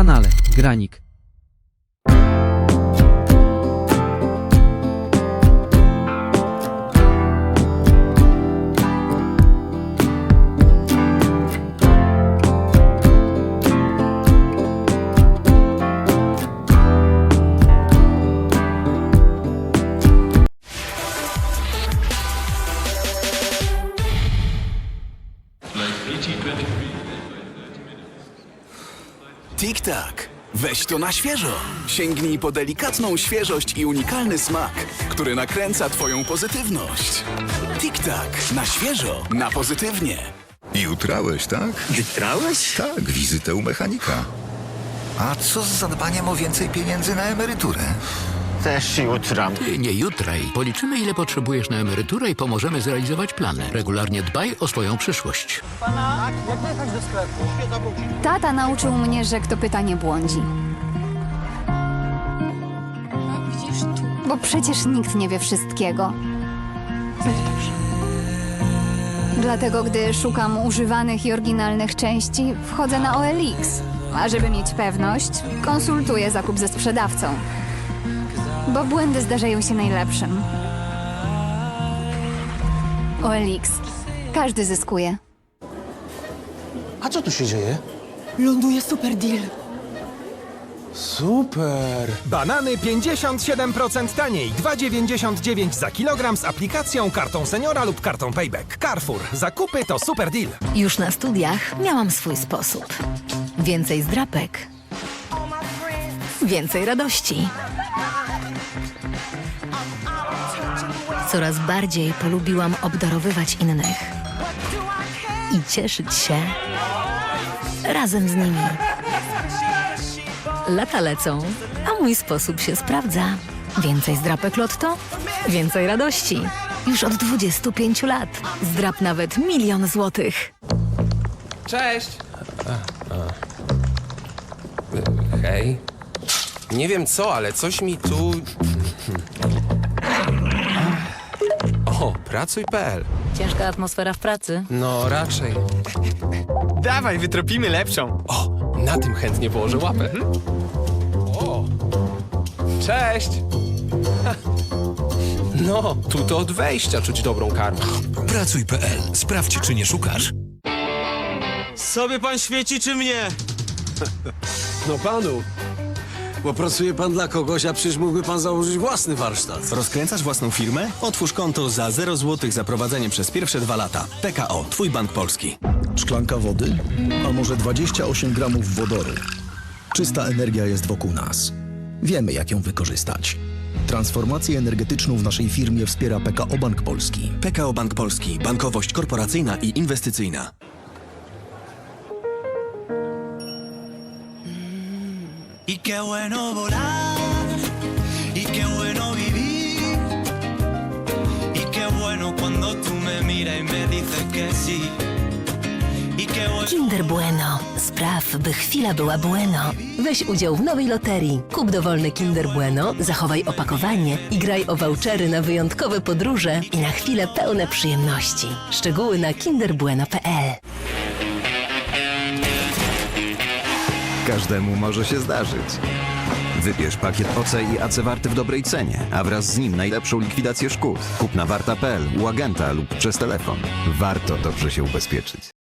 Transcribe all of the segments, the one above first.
kanale Granik. Weź to na świeżo. Sięgnij po delikatną świeżość i unikalny smak, który nakręca Twoją pozytywność. Tik-tak. Na świeżo, na pozytywnie. Jutrałeś, tak? Jutrałeś? Tak, wizytę u mechanika. A co z zadbaniem o więcej pieniędzy na emeryturę? Też jutram. Ty nie jutraj. Policzymy, ile potrzebujesz na emeryturę i pomożemy zrealizować plany. Regularnie dbaj o swoją przyszłość. Tata nauczył mnie, że kto pyta nie błądzi. Bo przecież nikt nie wie wszystkiego. Dlatego, gdy szukam używanych i oryginalnych części, wchodzę na OLX. A żeby mieć pewność, konsultuję zakup ze sprzedawcą. Bo błędy zdarzają się najlepszym. OLX. Każdy zyskuje. A co tu się dzieje? Ląduje super deal. Super! Banany 57% taniej, 2,99 za kilogram z aplikacją, kartą seniora lub kartą payback. Carrefour. Zakupy to super deal. Już na studiach miałam swój sposób. Więcej zdrapek. Więcej radości. Coraz bardziej polubiłam obdarowywać innych. I cieszyć się razem z nimi. Lata lecą, a mój sposób się sprawdza. Więcej zdrapek Lotto, więcej radości. Już od 25 lat. Zdrap nawet milion złotych. Cześć! Hej. Nie wiem co, ale coś mi tu... O, pracuj.pl. Ciężka atmosfera w pracy. No, raczej. Dawaj, wytropimy lepszą. O, na tym chętnie położę łapę. Cześć! No, tu to od wejścia czuć dobrą karmę. Pracuj.pl. Sprawdź, czy nie szukasz. Sobie pan świeci czy mnie? No panu. Bo pracuje pan dla kogoś, a przecież mógłby pan założyć własny warsztat. Rozkręcasz własną firmę? Otwórz konto za 0 zł za prowadzenie przez pierwsze dwa lata. PKO. Twój bank polski. Szklanka wody? A może 28 gramów wodoru? Czysta energia jest wokół nas. Wiemy, jak ją wykorzystać. Transformację energetyczną w naszej firmie wspiera PKO Bank Polski. PKO Bank Polski. Bankowość korporacyjna i inwestycyjna. Y qué bueno volar, y qué bueno vivir, y qué bueno cuando tú me miras y me dices que sí. Kinder Bueno. Spraw, by chwila była bueno. Weź udział w nowej loterii. Kup dowolne Kinder Bueno, zachowaj opakowanie i graj o vouchery na wyjątkowe podróże i na chwile pełne przyjemności. Szczegóły na kinderbueno.pl Każdemu może się zdarzyć. Wybierz pakiet OC i AC Warty w dobrej cenie, a wraz z nim najlepszą likwidację szkód. Kup na warta.pl, u agenta lub przez telefon. Warto dobrze się ubezpieczyć.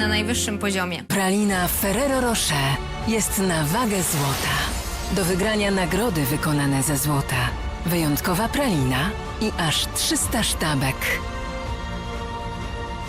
Na najwyższym poziomie. Pralina Ferrero Rocher jest na wagę złota. Do wygrania nagrody wykonane ze złota. Wyjątkowa pralina i aż 300 sztabek.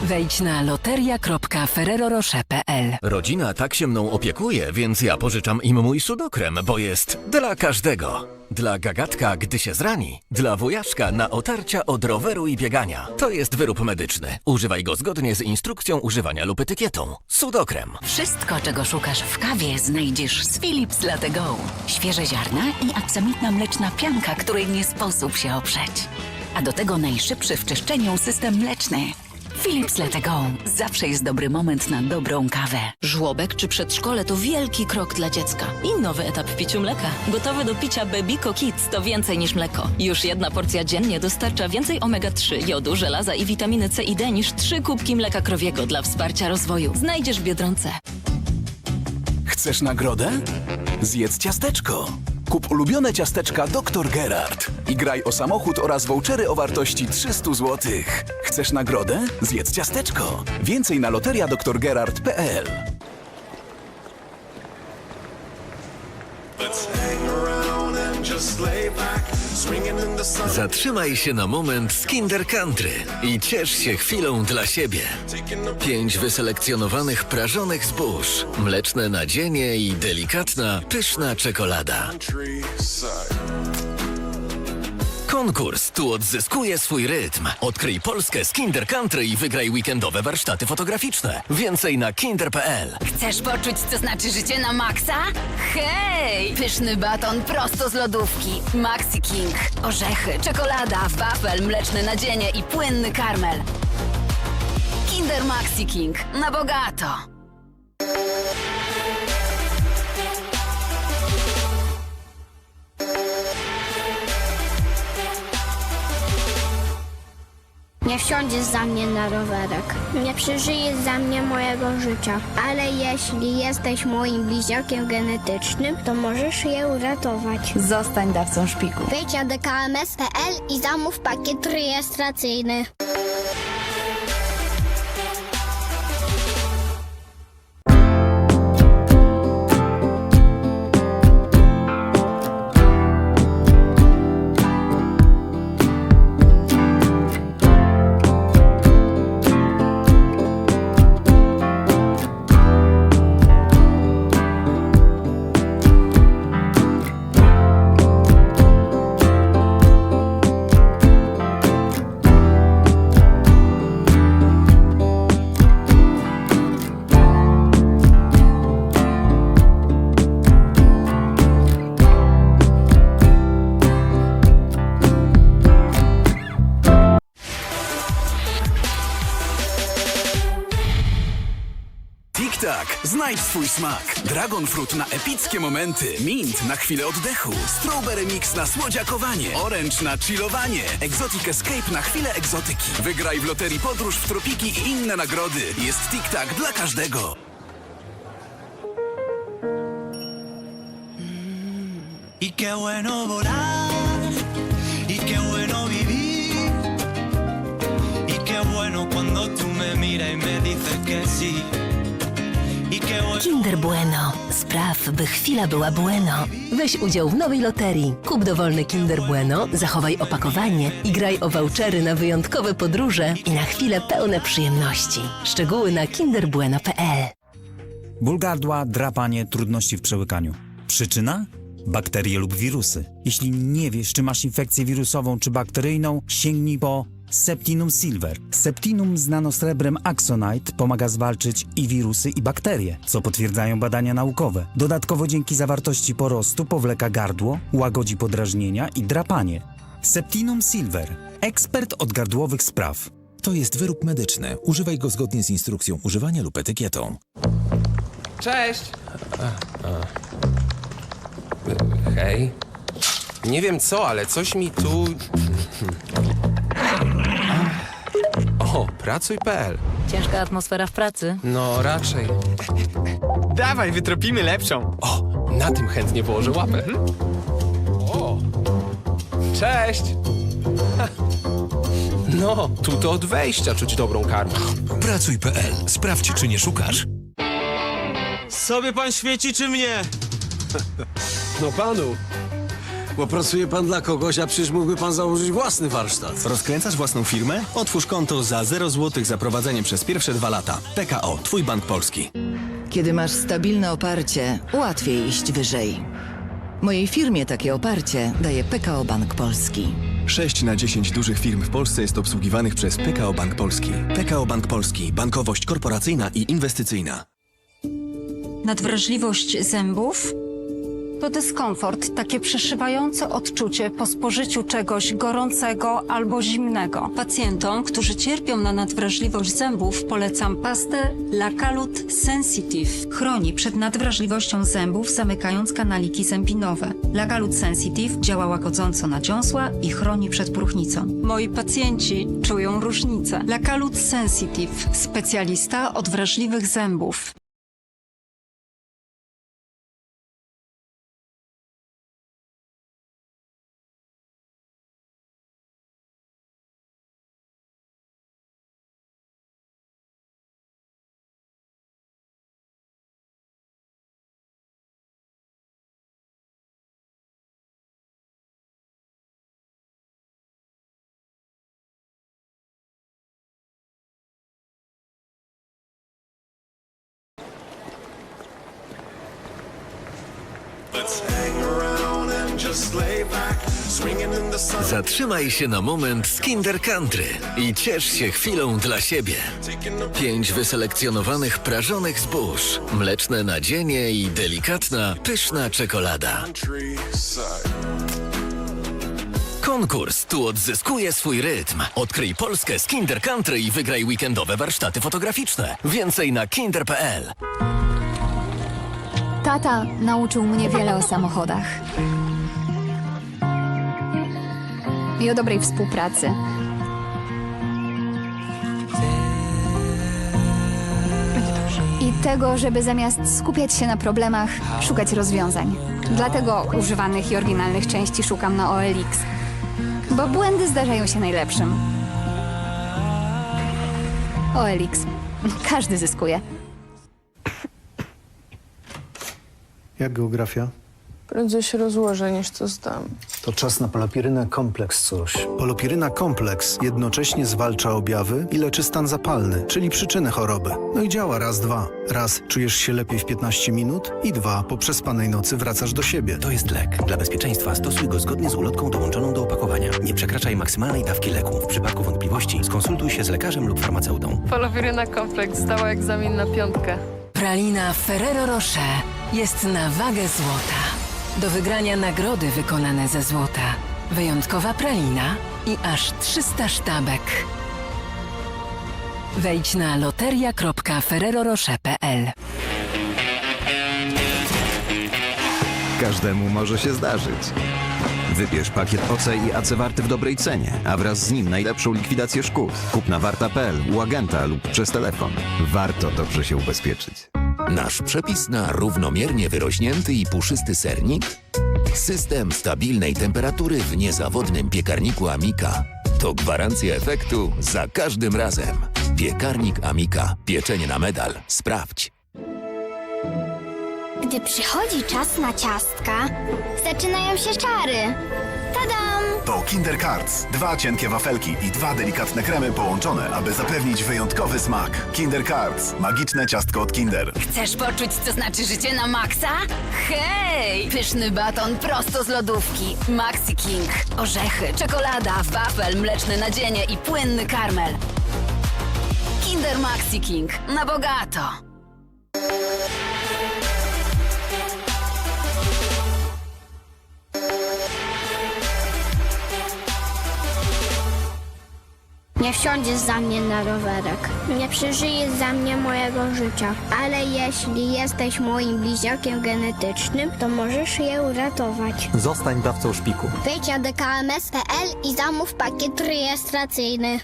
Wejdź na loteria.ferrerorocher.pl Rodzina tak się mną opiekuje, więc ja pożyczam im mój sudokrem, bo jest dla każdego. Dla gagatka, gdy się zrani. Dla wujaszka na otarcia od roweru i biegania. To jest wyrób medyczny. Używaj go zgodnie z instrukcją używania lub etykietą. Sudokrem. Wszystko, czego szukasz w kawie, znajdziesz z Philips Latte Go. Świeże ziarna i aksamitna mleczna pianka, której nie sposób się oprzeć. A do tego najszybszy w czyszczeniu system mleczny. Philips Latte Go. Zawsze jest dobry moment na dobrą kawę. Żłobek czy przedszkole to wielki krok dla dziecka. I nowy etap w piciu mleka. Gotowy do picia Bebico Kids to więcej niż mleko. Już jedna porcja dziennie dostarcza więcej omega-3, jodu, żelaza i witaminy C i D niż trzy kubki mleka krowiego dla wsparcia rozwoju. Znajdziesz w Biedronce. Chcesz nagrodę? Zjedz ciasteczko. Kup ulubione ciasteczka Dr. Gerard i graj o samochód oraz vouchery o wartości 300 zł. Chcesz nagrodę? Zjedz ciasteczko. Więcej na loteriadrgerard.pl Zatrzymaj się na moment z Kinder Country i ciesz się chwilą dla siebie. Pięć wyselekcjonowanych prażonych zbóż, mleczne nadzienie i delikatna, pyszna czekolada. Konkurs tu odzyskuje swój rytm. Odkryj Polskę z Kinder Country i wygraj weekendowe warsztaty fotograficzne. Więcej na kinder.pl. Chcesz poczuć, co znaczy życie na maksa? Hej! Pyszny baton prosto z lodówki. Maxi King. Orzechy, czekolada, wafel, mleczne nadzienie i płynny karmel. Kinder Maxi King. Na bogato. Wsiądziesz za mnie na rowerek. Nie przeżyjesz za mnie mojego życia. Ale jeśli jesteś moim bliźniakiem genetycznym, to możesz je uratować. Zostań dawcą szpiku. Wejdź na dkms.pl i zamów pakiet rejestracyjny. Swój smak. Dragon Fruit na epickie momenty. Mint na chwilę oddechu. Strawberry Mix na słodziakowanie. Orange na chillowanie. Exotic Escape na chwilę egzotyki. Wygraj w loterii podróż w tropiki i inne nagrody. Jest Tik-tak dla każdego. Y qué bueno volar, y qué bueno vivir, y qué bueno cuando tú me miras y me dices que sí. Kinder Bueno. Spraw, by chwila była bueno. Weź udział w nowej loterii. Kup dowolny Kinder Bueno, zachowaj opakowanie i graj o vouchery na wyjątkowe podróże i na chwile pełne przyjemności. Szczegóły na kinderbueno.pl Ból gardła, drapanie, trudności w przełykaniu. Przyczyna? Bakterie lub wirusy. Jeśli nie wiesz, czy masz infekcję wirusową czy bakteryjną, sięgnij po Septinum Silver. Septinum z nanosrebrem Axonite pomaga zwalczyć i wirusy, i bakterie, co potwierdzają badania naukowe. Dodatkowo dzięki zawartości porostu powleka gardło, łagodzi podrażnienia i drapanie. Septinum Silver. Ekspert od gardłowych spraw. To jest wyrób medyczny. Używaj go zgodnie z instrukcją używania lub etykietą. Cześć! Hej. Nie wiem co, ale coś mi tu... O, pracuj.pl. Ciężka atmosfera w pracy. No, raczej. Dawaj, wytropimy lepszą. O, na tym chętnie położę łapę. Hm? O, cześć! No, tu to od wejścia czuć dobrą karmę. Pracuj.pl. Sprawdź, czy nie szukasz. Sobie pan świeci czy mnie? No panu. Bo pracuje pan dla kogoś, a przecież mógłby pan założyć własny warsztat. Rozkręcasz własną firmę? Otwórz konto za 0 zł za prowadzenie przez pierwsze dwa lata. PKO, Twój Bank Polski. Kiedy masz stabilne oparcie, łatwiej iść wyżej. Mojej firmie takie oparcie daje PKO Bank Polski. 6 na 10 dużych firm w Polsce jest obsługiwanych przez PKO Bank Polski. PKO Bank Polski. Bankowość korporacyjna i inwestycyjna. Nadwrażliwość zębów to dyskomfort, takie przeszywające odczucie po spożyciu czegoś gorącego albo zimnego. Pacjentom, którzy cierpią na nadwrażliwość zębów, polecam pastę Lacalut Sensitive. Chroni przed nadwrażliwością zębów, zamykając kanaliki zębinowe. Lacalut Sensitive działa łagodząco na dziąsła i chroni przed próchnicą. Moi pacjenci czują różnicę. Lacalut Sensitive, specjalista od wrażliwych zębów. Zatrzymaj się na moment z Kinder Country i ciesz się chwilą dla siebie. Pięć wyselekcjonowanych prażonych zbóż, mleczne nadzienie i delikatna, pyszna czekolada. Konkurs tu odzyskuje swój rytm. Odkryj Polskę z Kinder Country i wygraj weekendowe warsztaty fotograficzne. Więcej na kinder.pl. Tata nauczył mnie wiele o samochodach. I o dobrej współpracy. I tego, żeby zamiast skupiać się na problemach, szukać rozwiązań. Dlatego używanych i oryginalnych części szukam na OLX. Bo błędy zdarzają się najlepszym. OLX. Każdy zyskuje. Jak geografia? Prędzej się rozłożę niż to zdam. To czas na polopirynę kompleks coś. Polopiryna kompleks jednocześnie zwalcza objawy i leczy stan zapalny, czyli przyczynę choroby. No i działa raz, dwa. Raz czujesz się lepiej w 15 minut i dwa po przespanej nocy wracasz do siebie. To jest lek. Dla bezpieczeństwa stosuj go zgodnie z ulotką dołączoną do opakowania. Nie przekraczaj maksymalnej dawki leku. W przypadku wątpliwości skonsultuj się z lekarzem lub farmaceutą. Polowiryna kompleks zdała egzamin na piątkę. Pralina Ferrero Rocher jest na wagę złota. Do wygrania nagrody wykonane ze złota. Wyjątkowa pralina i aż 300 sztabek. Wejdź na loteria.ferrerorocher.pl Każdemu może się zdarzyć. Wybierz pakiet OC i AC Warty w dobrej cenie, a wraz z nim najlepszą likwidację szkód. Kup na warta.pl, u agenta lub przez telefon. Warto dobrze się ubezpieczyć. Nasz przepis na równomiernie wyrośnięty i puszysty sernik? System stabilnej temperatury w niezawodnym piekarniku Amika. To gwarancja efektu za każdym razem. Piekarnik Amika. Pieczenie na medal. Sprawdź. Gdy przychodzi czas na ciastka, zaczynają się czary. Tadam! To Kinder Cards. Dwa cienkie wafelki i dwa delikatne kremy połączone, aby zapewnić wyjątkowy smak. Kinder Cards. Magiczne ciastko od Kinder. Chcesz poczuć, co znaczy życie na maksa? Hej! Pyszny baton prosto z lodówki. Maxi King. Orzechy, czekolada, wafel, mleczne nadzienie i płynny karmel. Kinder Maxi King. Na bogato. Nie wsiądziesz za mnie na rowerek. Nie przeżyjesz za mnie mojego życia. Ale jeśli jesteś moim bliźniakiem genetycznym, to możesz je uratować. Zostań dawcą szpiku. Wejdź na dkms.pl i zamów pakiet rejestracyjny.